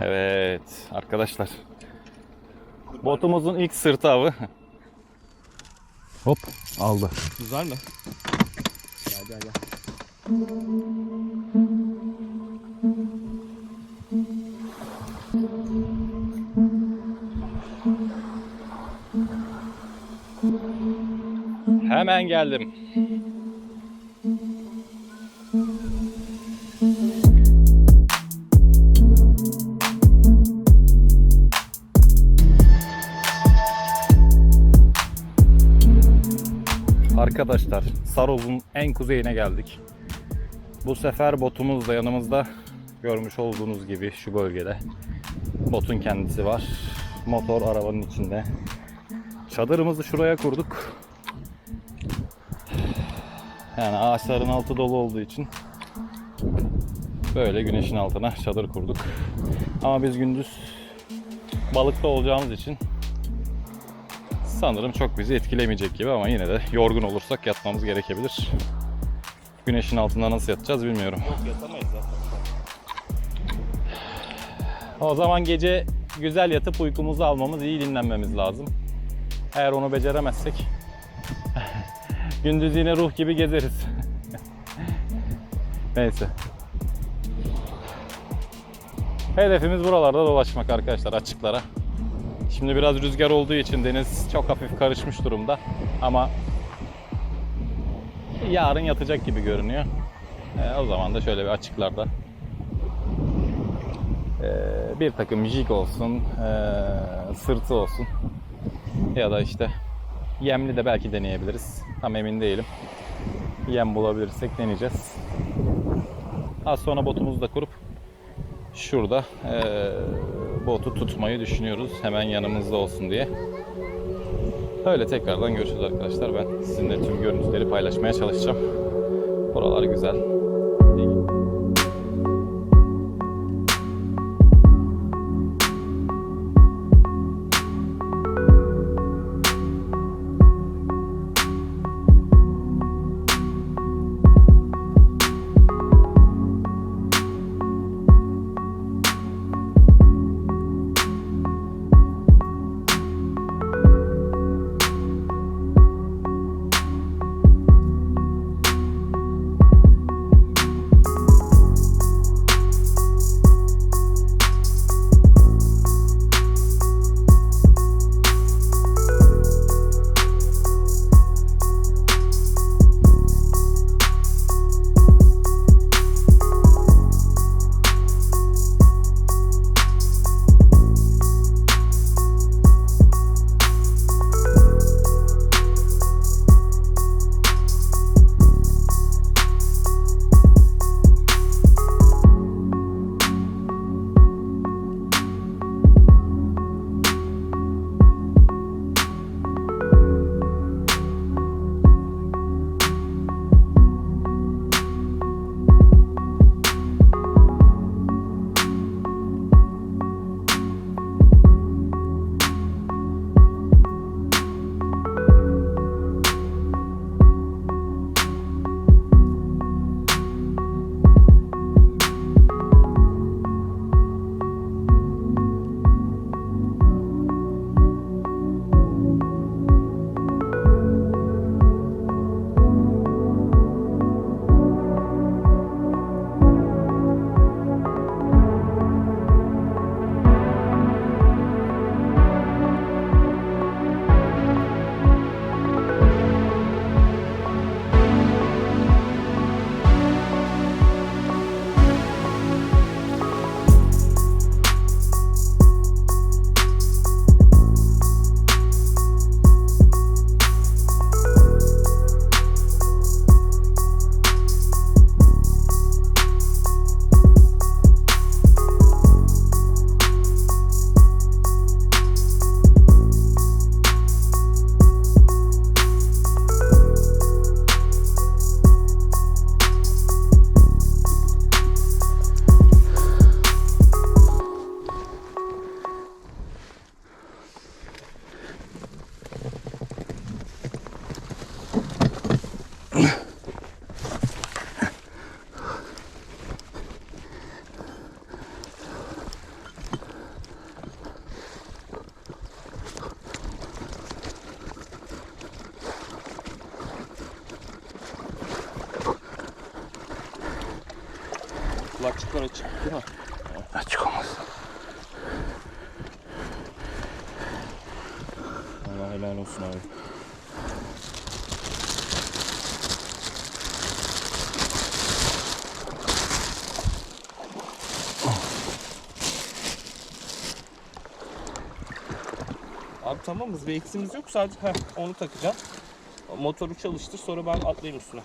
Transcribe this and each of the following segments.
Evet arkadaşlar. Botumuzun ilk sırtı avı. Hop aldı. Güzel mi? Gel gel gel. Hemen geldim. Saroz'un en kuzeyine geldik. Bu sefer botumuz da yanımızda görmüş olduğunuz gibi şu bölgede. Botun kendisi var. Motor arabanın içinde. Çadırımızı şuraya kurduk. Yani ağaçların altı dolu olduğu için böyle güneşin altına çadır kurduk. Ama biz gündüz balıkta olacağımız için sanırım çok bizi etkilemeyecek gibi ama yine de yorgun olursak yatmamız gerekebilir. Güneşin altında nasıl yatacağız bilmiyorum. Yok yatamayız zaten. O zaman gece güzel yatıp uykumuzu almamız, iyi dinlenmemiz lazım. Eğer onu beceremezsek gündüz yine ruh gibi gezeriz. Neyse. Hedefimiz buralarda dolaşmak arkadaşlar açıklara. Şimdi biraz rüzgar olduğu için deniz çok hafif karışmış durumda ama yarın yatacak gibi görünüyor. E, o zaman da şöyle bir açıklarda ee, bir takım jig olsun, ee, sırtı olsun ya da işte yemli de belki deneyebiliriz. Tam emin değilim. Yem bulabilirsek deneyeceğiz. Az sonra botumuzu da kurup şurada ee, botu tutmayı düşünüyoruz. Hemen yanımızda olsun diye. Öyle tekrardan görüşürüz arkadaşlar. Ben sizinle tüm görüntüleri paylaşmaya çalışacağım. Buralar güzel. Işıklar açık değil mi? Açık olmaz. Allah helal olsun abi. Abi tamamız bir eksimiz yok sadece heh, onu takacağım. Motoru çalıştır sonra ben atlayayım üstüne.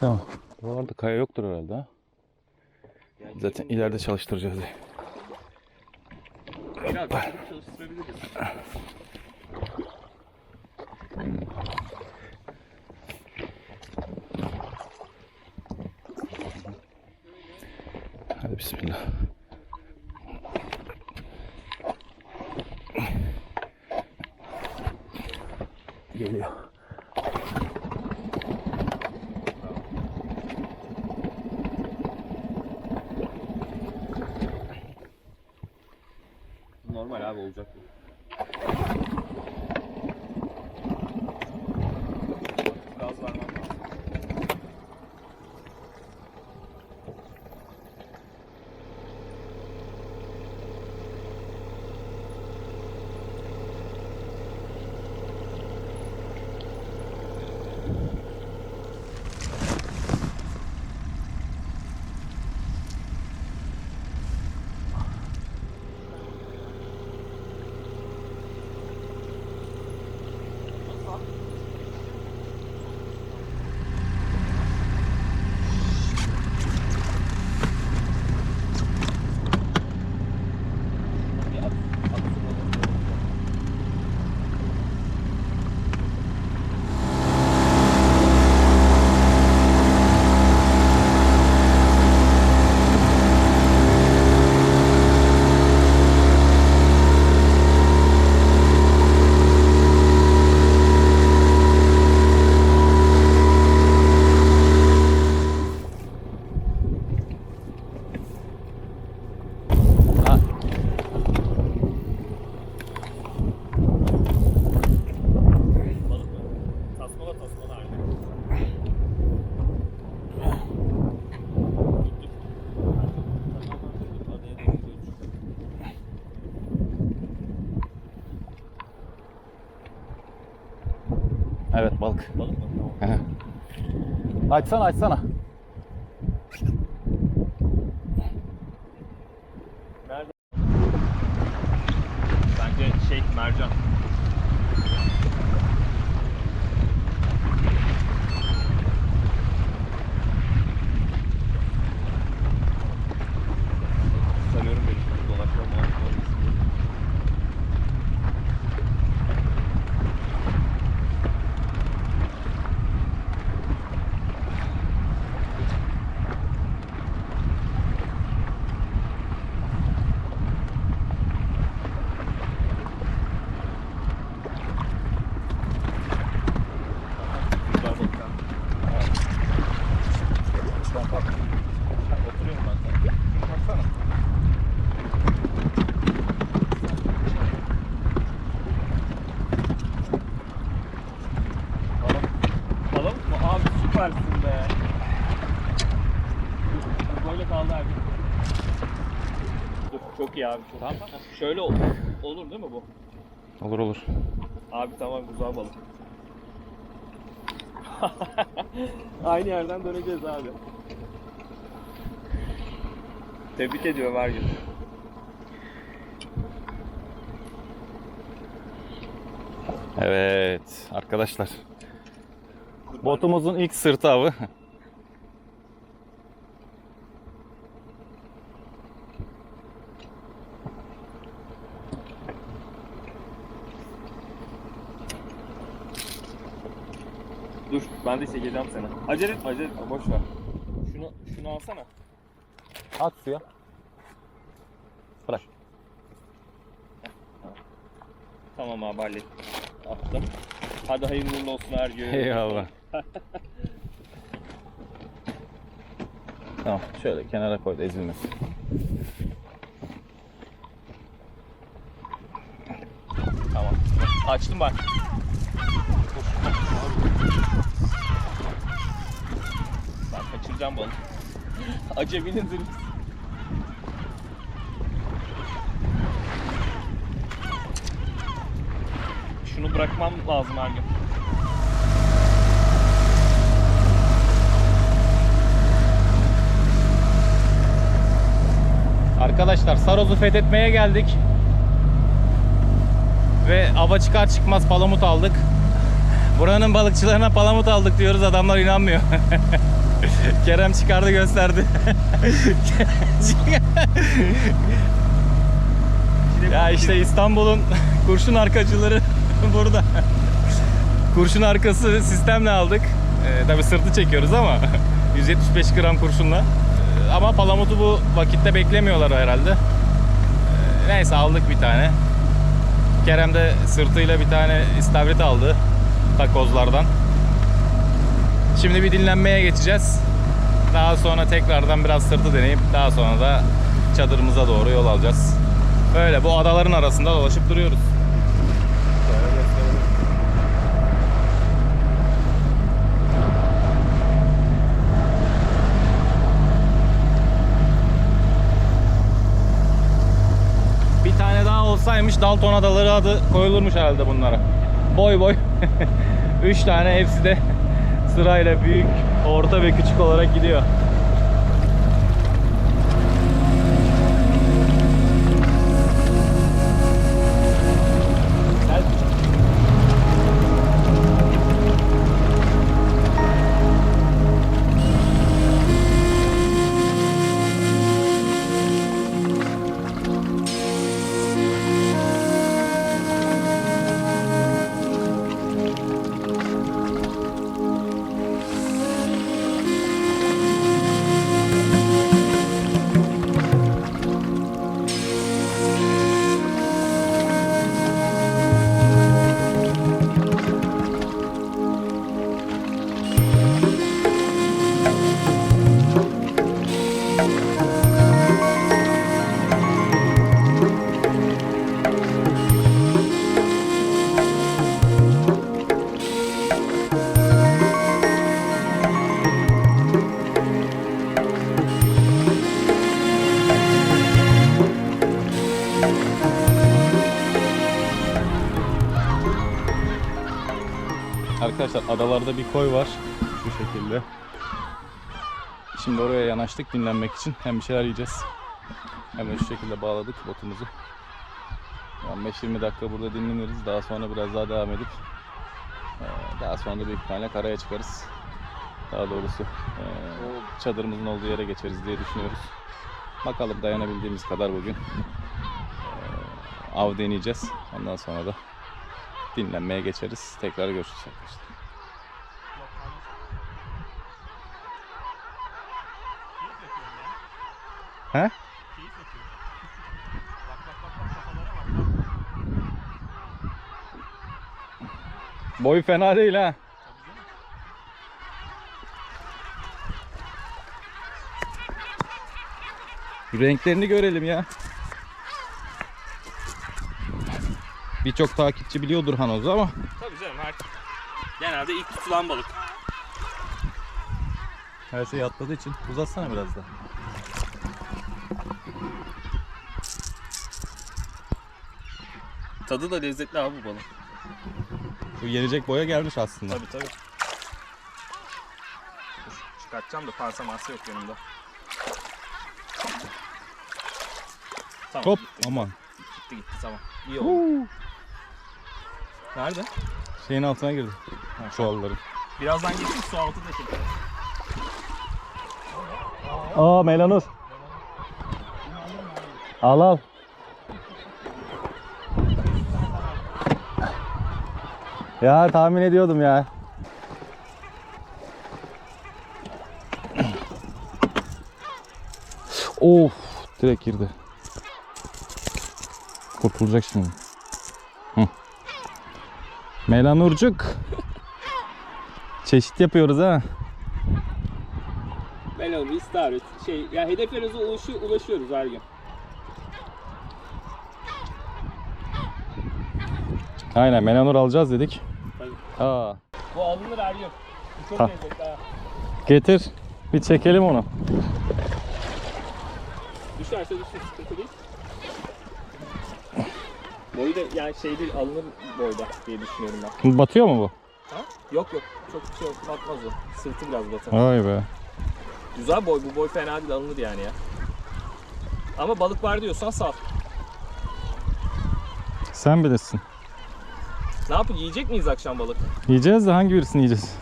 Tamam. Buralarda kaya yoktur herhalde ha. Zaten ileride çalıştıracağız diye. Biraz açsana açsana. Nerede? Bence şey mercan. Sanıyorum benim dolaşma muhabbeti Güzel balık ha. Ben bak. Oturuyorum ben sen. Baksana. Balık. Balık mı? Abi süpersin be. Bu Böyle kaldı abi. Dur, çok iyi abi. Çok Tamam. iyi. Şöyle ol- olur değil mi bu? Olur olur. Abi tamam güzel balık. Aynı yerden döneceğiz abi. Tebrik ediyorum her gün. Evet arkadaşlar. Botumuzun ilk sırtı avı. Dur ben de çekeceğim seni. Acele etme acele etme boş ver. Şunu, şunu alsana. At suya. Bırak. Tamam abi hallettim. Attım. Hadi hayırlı uğurlu olsun her gün. Eyvallah. tamam şöyle kenara koy da ezilmesin. Tamam. Açtım bak. Kaçıracağım balık. Aceminin zırhı. Şunu bırakmam lazım her gün. Arkadaşlar Saroz'u fethetmeye geldik. Ve ava çıkar çıkmaz palamut aldık. Buranın balıkçılarına palamut aldık diyoruz adamlar inanmıyor. Kerem çıkardı gösterdi. ya işte İstanbul'un kurşun arkacıları burada. Kurşun arkası sistemle aldık. Ee, tabii sırtı çekiyoruz ama 175 gram kurşunla. Ee, ama palamutu bu vakitte beklemiyorlar herhalde. Ee, neyse aldık bir tane. Kerem de sırtıyla bir tane istavrit aldı takozlardan. Şimdi bir dinlenmeye geçeceğiz. Daha sonra tekrardan biraz sırtı deneyip daha sonra da çadırımıza doğru yol alacağız. Böyle bu adaların arasında dolaşıp duruyoruz. Bir tane daha olsaymış Dalton Adaları adı koyulurmuş herhalde bunlara. Boy boy. 3 tane hepsi de sırayla büyük, orta ve küçük olarak gidiyor. Adalarda bir koy var. Şu şekilde. Şimdi oraya yanaştık dinlenmek için. Hem bir şeyler yiyeceğiz. Hem de şu şekilde bağladık botumuzu. Yani 5-20 dakika burada dinleniriz. Daha sonra biraz daha devam edip eee, daha sonra da büyük ihtimalle karaya çıkarız. Daha doğrusu eee, çadırımızın olduğu yere geçeriz diye düşünüyoruz. Bakalım dayanabildiğimiz kadar bugün eee, av deneyeceğiz. Ondan sonra da dinlenmeye geçeriz. Tekrar görüşürüz arkadaşlar. He? Boy fena değil ha. Renklerini görelim ya. Birçok takipçi biliyordur Hanoz'u ama Tabii canım her genelde ilk tutulan balık. her şey atladığı için uzatsana biraz da. Tadı da lezzetli abi bu balık. Bu yenecek boya gelmiş aslında. Tabii tabii. Dur, çıkartacağım da parça marsa yok yanımda. Tamam. Hop gitti, aman. Gitti gitti tamam. İyi oldu. Nerede? Şeyin altına girdi. Çuvalların. Birazdan geçeyim su altı da çekelim. Aa melanur. Al al. Ya tahmin ediyordum ya. Of direkt girdi. Kurtulacak şimdi. Hı. Melanurcuk. Çeşit yapıyoruz ha. Melon, istavrit, şey, ya hedeflerimize ulaşıyor, ulaşıyoruz her gün. Aynen melanur alacağız dedik. Tabii. Aa, Bu alınır her. Bu çok lezzetli ha. getir. Bir çekelim onu. Düşerse düşsün sıkıntı değil. Boyu da yani şey değil alınır boyda diye düşünüyorum ben. Batıyor mu bu? Ha? Yok yok çok bir şey yok batmaz o. Sırtı biraz batar. Vay be. Güzel boy bu boy fena değil alınır yani ya. Ama balık var diyorsan sal. Sen bilirsin. Ne yapın yiyecek miyiz akşam balık? Yiyeceğiz de hangi birisini yiyeceğiz?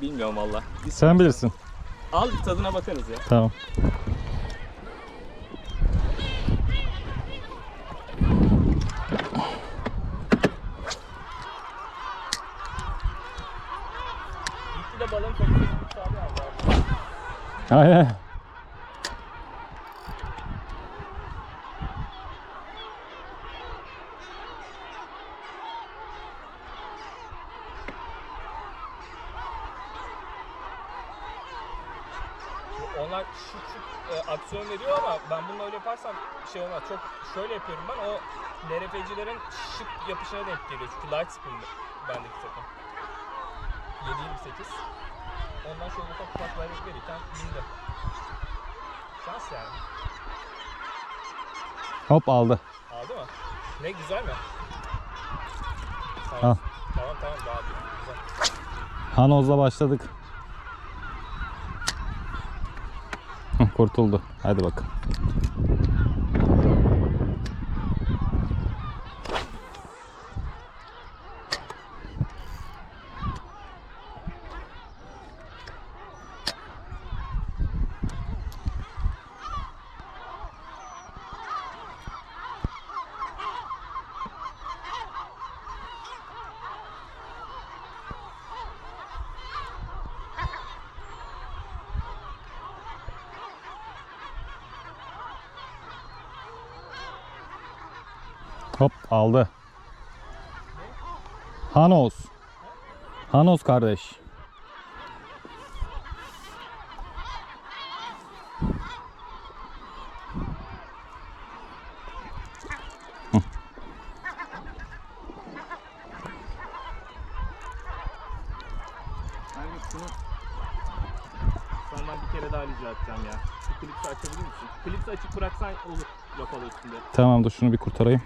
Bilmiyorum valla. Sen bilirsin. Al bir tadına bakarız ya. Tamam. Gitti de balığın. Aynen. Onlar şık şık aksiyon veriyor ama ben bunu öyle yaparsam şey olmaz. Çok şöyle yapıyorum ben. O LRF'cilerin şık yapışına denk geliyor. Çünkü light spin bendeki takım. 7.28. Ondan şöyle ufak ufak bayrak verirken bindi. Şans yani. Hop aldı. Aldı mı? Ne güzel mi? Al. Tamam. Tamam tamam daha güzel. Hanoz'la başladık. Kurtuldu. Hadi bakalım. Hop aldı. Hanos. Hanos kardeş. Senden bir kere daha rica edeceğim ya. Şu klipsi açabilir misin? Klipsi açık bıraksan olur lopalı üstünde. Tamam dur şunu bir kurtarayım.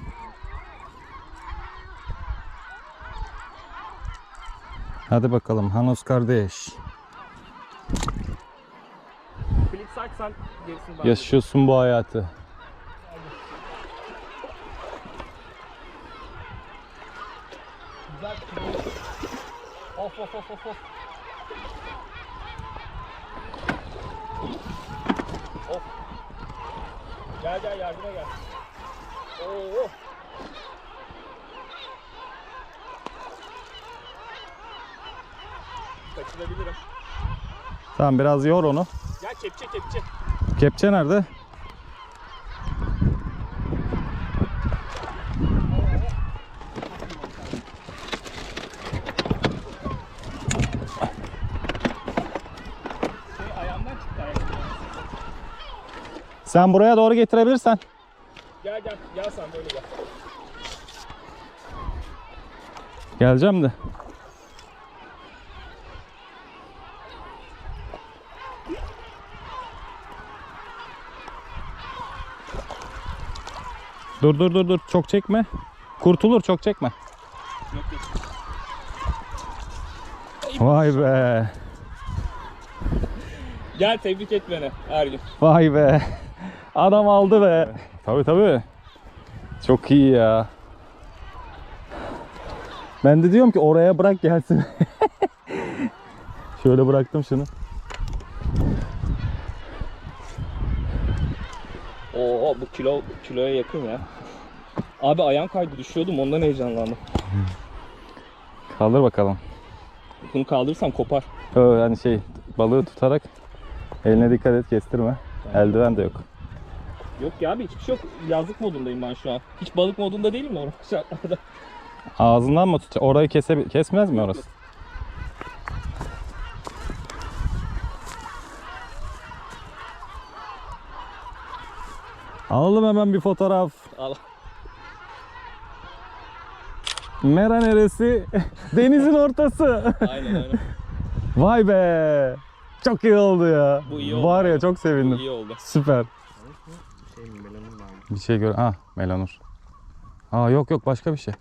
Hadi bakalım Hanos kardeş. Klipsi açsan gerisini ben Yaşıyorsun bu hayatı. Güzel of of of of. Of. Gel gel yardıma gel. Oo. Kaçırabilirim. Tamam biraz yor onu. Gel kepçe kepçe. Kepçe nerede? Sen buraya doğru getirebilirsen. Gel gel gel sen böyle gel. Geleceğim de. Dur dur dur dur çok çekme. Kurtulur çok çekme. Yok yok. Vay be. Gel tebrik et beni her gün. Vay be. Adam aldı be. Tabi tabi. Çok iyi ya. Ben de diyorum ki oraya bırak gelsin. Şöyle bıraktım şunu. Oo bu kilo kiloya yakın ya. Abi ayağım kaydı düşüyordum ondan heyecanlandım. Kaldır bakalım. Bunu kaldırırsam kopar. Ö, hani şey balığı tutarak Eline dikkat et kestirme. Eldiven de yok. Yok ya abi hiçbir şey yok. Yazlık modundayım ben şu an. Hiç balık modunda değilim mi orada şartlarda? Ağzından mı tutacak? Orayı kese kesmez mi orası? Alalım hemen bir fotoğraf. Al. Mera neresi? Denizin ortası. Aynen aynen. Vay be. Çok iyi oldu ya. Bu iyi oldu Var ya çok Bu sevindim. iyi oldu. Süper. Şey? Bir şey gör. Ha Melanur. Aa yok yok başka bir şey.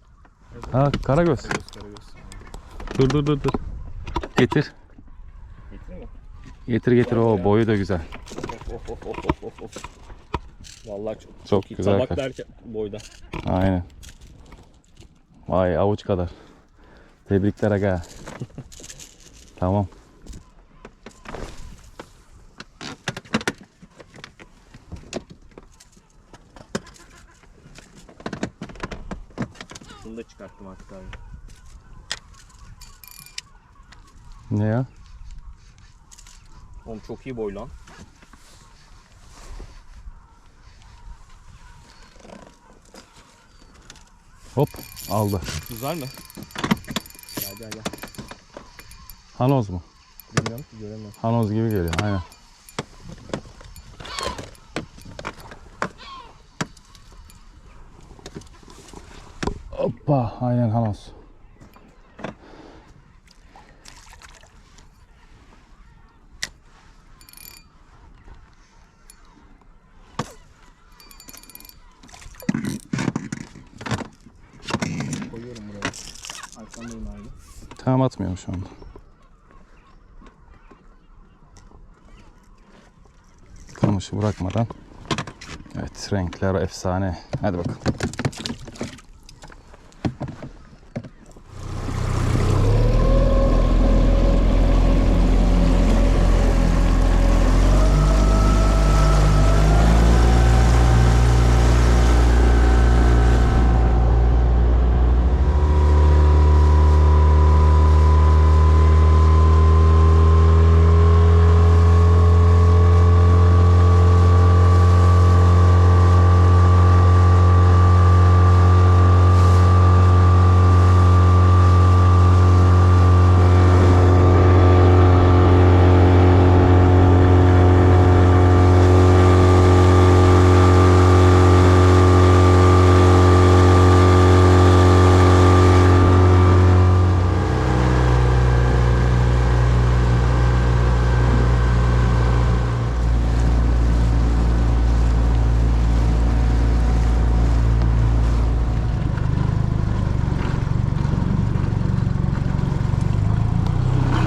Ha Karagöz. Karagöz karagöz. Dur dur dur dur. Getir. Getireyim mi? Getir getir. O boyu da güzel. Of of of of of of. Vallahi çok, Çok iyi. güzel Tabak derken boyda. Aynen. Vay avuç kadar. Tebrikler aga. tamam. Bunu da çıkarttım artık abi. Ne ya? Oğlum çok iyi boy lan. Hop aldı. Güzel mi? Gel gel gel. Hanoz mu? Bilmiyorum ki göremiyorum. Hanoz gibi geliyor aynen. Hoppa aynen Hanoz. Koyuyorum buraya. Arkandayım abi. Tamam atmıyorum şu anda. Kamışı bırakmadan. Evet renkler efsane. Hadi bakalım.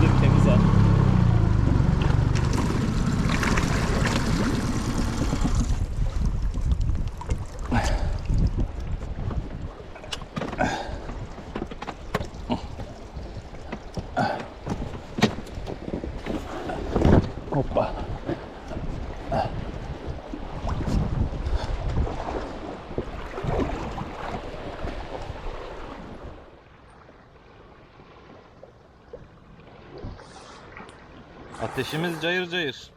Bildim temiz ha. Hoppa. Ateşimiz cayır cayır.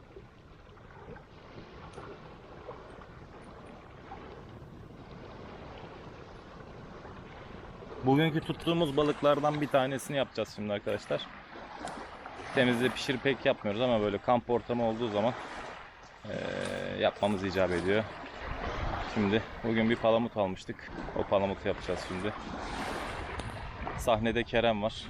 Bugünkü tuttuğumuz balıklardan bir tanesini yapacağız şimdi arkadaşlar. Temizle pişir pek yapmıyoruz ama böyle kamp ortamı olduğu zaman eee, yapmamız icap ediyor. Şimdi bugün bir palamut almıştık. O palamutu yapacağız şimdi. Sahnede Kerem var.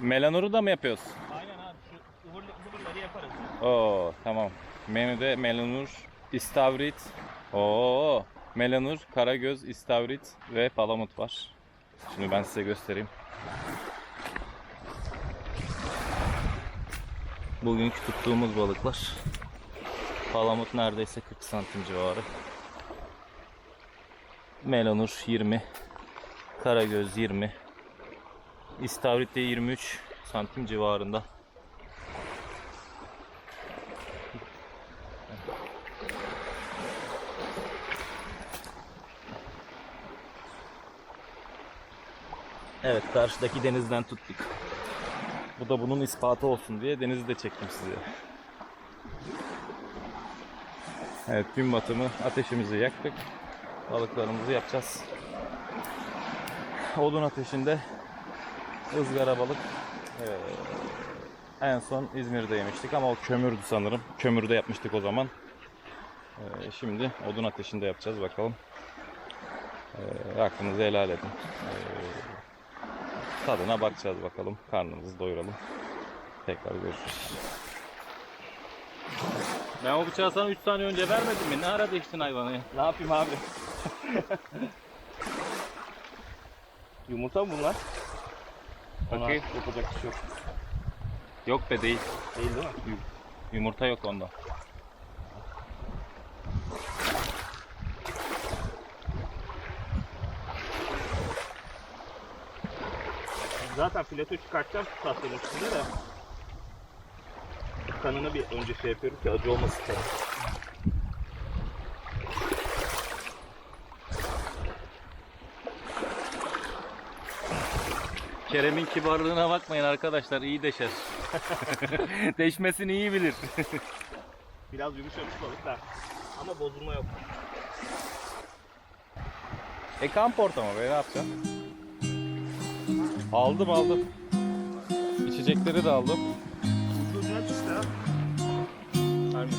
Melanur'u da mı yapıyoruz? Aynen abi şu ıvırlı, ıvırları yaparız. Oo tamam. Menüde melanur, istavrit. Oo melanur, karagöz, istavrit ve palamut var. Şimdi ben size göstereyim. Bugünkü tuttuğumuz balıklar. Palamut neredeyse 40 santim civarı. Melanur 20. Karagöz 20. İstavrit de 23 santim civarında. Evet karşıdaki denizden tuttuk. Bu da bunun ispatı olsun diye denizi de çektim size. Evet gün batımı ateşimizi yaktık. Balıklarımızı yapacağız. Odun ateşinde ızgara balık ee, en son İzmir'de yemiştik ama o kömürdü sanırım. Kömürde yapmıştık o zaman. Ee, şimdi odun ateşinde yapacağız bakalım. Ee, aklınızı helal edin. Ee, tadına bakacağız bakalım. Karnımızı doyuralım. Tekrar görüşürüz. Ben o bıçağı sana 3 saniye önce vermedim mi? Ne ara değiştin hayvanı ya? Ne yapayım abi? Yumurta mı bunlar? Bakayım. Ona Yapacak bir şey yok. Yok be değil. Değil değil mi? Yumurta yok onda. Zaten fileto çıkartacağım şu tatlının üstünde de. Kanını bir önce şey yapıyorum ki acı olmasın tabii. Kerem'in kibarlığına bakmayın arkadaşlar iyi deşer. Deşmesini iyi bilir. Biraz yumuşamış balık da. Ama bozulma yok. E kamp ortamı be ne yapacaksın? Aldım aldım. İçecekleri de aldım. Çıktı ha. Harbi.